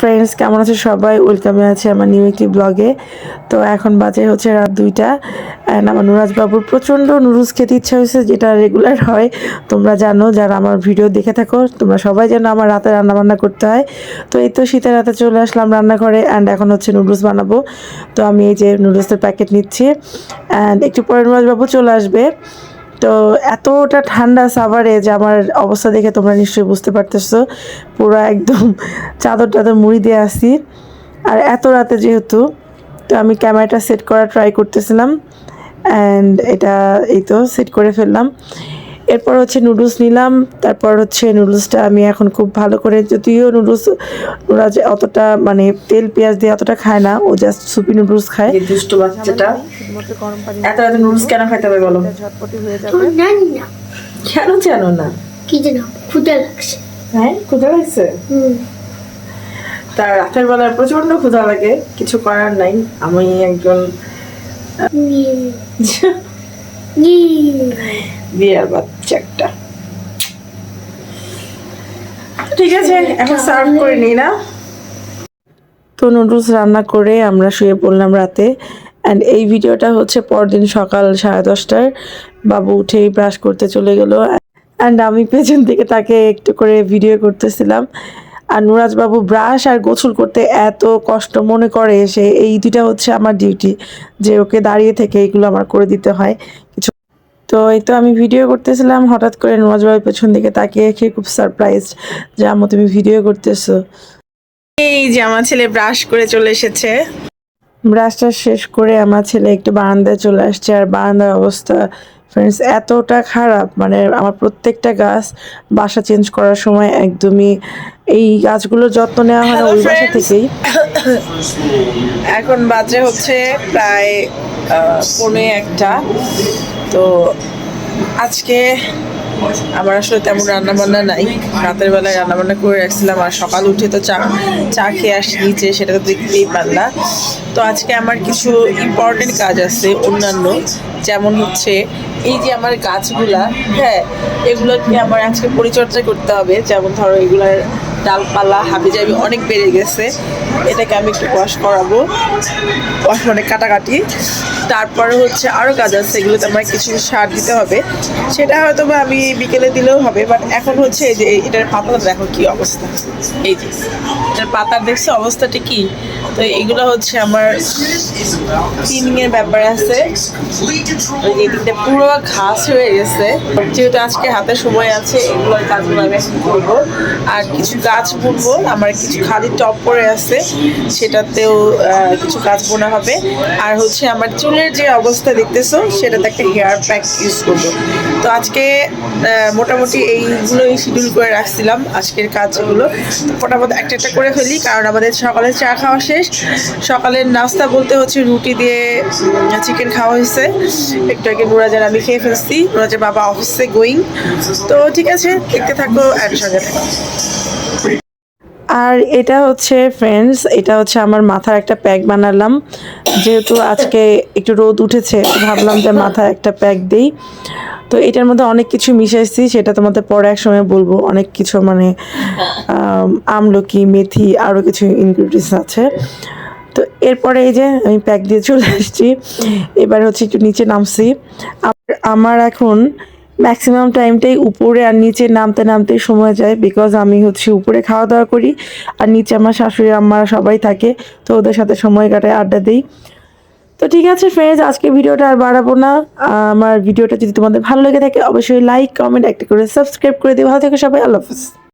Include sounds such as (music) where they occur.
Friends কেমন আছে সবাই? ওয়েলকামে আছে আমার নিউ একটি ব্লগে তো এখন বাজে হচ্ছে রাত দুইটা। অ্যান্ড আমার নুরাজ বাবুর প্রচণ্ড নুডলস খেতে ইচ্ছা হয়েছে, যেটা রেগুলার হয়। তোমরা জানো, যারা আমার ভিডিও দেখে থাকো, তোমরা সবাই জানো আমার রাতে রান্না বান্না করতে হয়। তো এই তো শীতের রাতে চলে আসলাম রান্নাঘরে অ্যান্ড এখন হচ্ছে নুডলস বানাবো। তো আমি এই যে নুডলসের প্যাকেট নিচ্ছি। অ্যান্ড একটু পরে নুরাজ বাবু চলে আসবে। তো এতটা ঠান্ডা সাভারে যে আমার অবস্থা দেখে তোমরা নিশ্চয়ই বুঝতে পারতেছো। পুরো একদম চাদর টাদর মুড়ি দিয়ে আসি আর এত রাতে যেহেতু, তো আমি ক্যামেরাটা সেট করা ট্রাই করতেছিলাম। অ্যান্ড এটা এই তো সেট করে ফেললাম। এরপর হচ্ছে নুডলস নিলাম তারপর হচ্ছে নুডলসটা আমি এখন খুব ভালো করে যদিও নুডলস ওরা যে অতটা মানে তেল পেঁয়াজ দিয়ে অতটা খায় না ও জাস্ট সুপি নুডলস খায়। দুষ্ট বাচ্চাটা এত রাতে নুডলস কেন খাইতে হবে বলো? ঝটপটি হয়ে যাবে। জানি কেন জানো না? কি যেন ক্ষুদা লাগছে। হ্যাঁ ক্ষুধা লাগছে? তার রাতের বেলায় প্রচণ্ড ক্ষুধা লাগে কিছু করার নাই। আমি একজন বিয়ার বাচ্চা একটা ঠিক আছে এখন সার্ভ করে নিই না। তো নুডলস রান্না করে আমরা শুয়ে পড়লাম রাতে। অ্যান্ড এই ভিডিওটা হচ্ছে পরদিন সকাল সাড়ে দশটার। বাবু উঠেই ব্রাশ করতে চলে গেলো। অ্যান্ড আমি পেছন থেকে তাকে একটু করে ভিডিও করতেছিলাম। আর নুরাজবাবু ব্রাশ আর গোসল করতে এত কষ্ট মনে করে সে এই দুইটা হচ্ছে আমার ডিউটি যে ওকে দাঁড়িয়ে থেকে এগুলো আমার করে দিতে হয়। কিছু তো এই তো আমি ভিডিও করতেছিলাম হঠাৎ করে নুরাজ বাবুর পেছন দিকে তাকিয়ে খেয়ে খুব সারপ্রাইজ যে আমো তুমি ভিডিও করতেছো? এই যে আমার ছেলে ব্রাশ করে চলে এসেছে। ব্রাশটা শেষ করে আমার ছেলে একটু বারান্দায় চলে আসছে আর বারান্দার অবস্থা ফ্রেন্ডস এতটা খারাপ। মানে আমার প্রত্যেকটা গাছ বাসা চেঞ্জ করার সময় একদমই এই গাছগুলোর যত্ন নেওয়া হয় ওই বাসা থেকেই। (coughs) এখন বাজে হচ্ছে প্রায় পৌনে একটা। তো আজকে আমার আসলে তেমন রান্না বান্না নাই। রাতের বেলায় রান্না বান্না করে রাখছিলাম আর সকাল উঠে তো চা চা খেয়ে আসি নিচে সেটা তো দেখতেই পারলা তো আজকে আমার কিছু ইম্পর্টেন্ট কাজ আছে অন্যান্য। যেমন হচ্ছে এই যে আমার গাছগুলা হ্যাঁ এগুলোকে আমার আজকে পরিচর্যা করতে হবে। যেমন ধরো এগুলার ডালপালা হাবি হাবিজাবি অনেক বেড়ে গেছে। এটাকে আমি একটু ওয়াশ করাবো। ওয়াশ মানে কাটাকাটি। তারপরে হচ্ছে আরও কাজ আছে এগুলোতে আমার কিছু সার দিতে হবে। সেটা হয়তো বা আমি বিকেলে দিলেও হবে বাট এখন হচ্ছে এই যে এটার পাতা দেখো কি অবস্থা। এই যে, এটার পাতার দেখছ অবস্থাটা কি? তো এগুলো হচ্ছে আমার ক্লিনিং এর ব্যাপার আছে। এদিকটা পুরো ঘাস হয়ে গেছে। যেহেতু আজকে হাতে সময় আছে, এগুলো কাজগুলো আমি করব। আর কিছু গাছ বুনবো, আমার কিছু খালি টপ পরে আছে, সেটাতেও কিছু গাছ বোনা হবে। আর হচ্ছে আমার চুলের যে অবস্থা দেখতেছো সেটাতে একটা হেয়ার প্যাক ইউজ করব। তো আজকে মোটামুটি এইগুলোই শিডিউল করে রাখছিলাম আজকের কাজগুলো। ফটাফট একটা একটা করে ফেলি, কারণ আমাদের সকালে চা খাওয়া শেষ। সকালের নাস্তা বলতে হচ্ছে রুটি দিয়ে চিকেন খাওয়া হয়েছে। একটু আগে নুরাজার আমি খেয়ে ফেলছি। নুরাজের বাবা অফিসে গোয়িং তো ঠিক আছে, দেখতে থাকো অ্যাড সঙ্গে থাকো। আর এটা হচ্ছে ফ্রেন্ডস এটা হচ্ছে আমার মাথার একটা প্যাক বানালাম। যেহেতু আজকে একটু রোদ উঠেছে, ভাবলাম যে মাথায় একটা প্যাক দিই। তো এটার মধ্যে অনেক কিছু মিশাইছি, সেটা তোমাদের পরে এক সময় বলব। অনেক কিছু মানে আমলকি, মেথি আরও কিছু ইনগ্রিডিয়েন্টস আছে। তো এরপরে এই যে আমি প্যাক দিয়ে চলে আসছি। এবার হচ্ছে একটু নিচে নামছি। আমার এখন ম্যাক্সিমাম টাইমটাই উপরে আর নিচে নামতে নামতে সময় যায় বিকজ আমি হচ্ছে উপরে খাওয়া দাওয়া করি আর নিচে আমার শাশুড়ি, আম্মারা সবাই থাকে, তো ওদের সাথে সময় কাটায়, আড্ডা দিই। তো ঠিক আছে ফ্রেন্ডস আজকে ভিডিওটা আর বাড়াবো না। আমার ভিডিওটা যদি তোমাদের ভালো লেগে থাকে, অবশ্যই লাইক কমেন্ট একটা করে সাবস্ক্রাইব করে দিও। ভালো থাকে সবাই, আল্লাহ হাফিজ।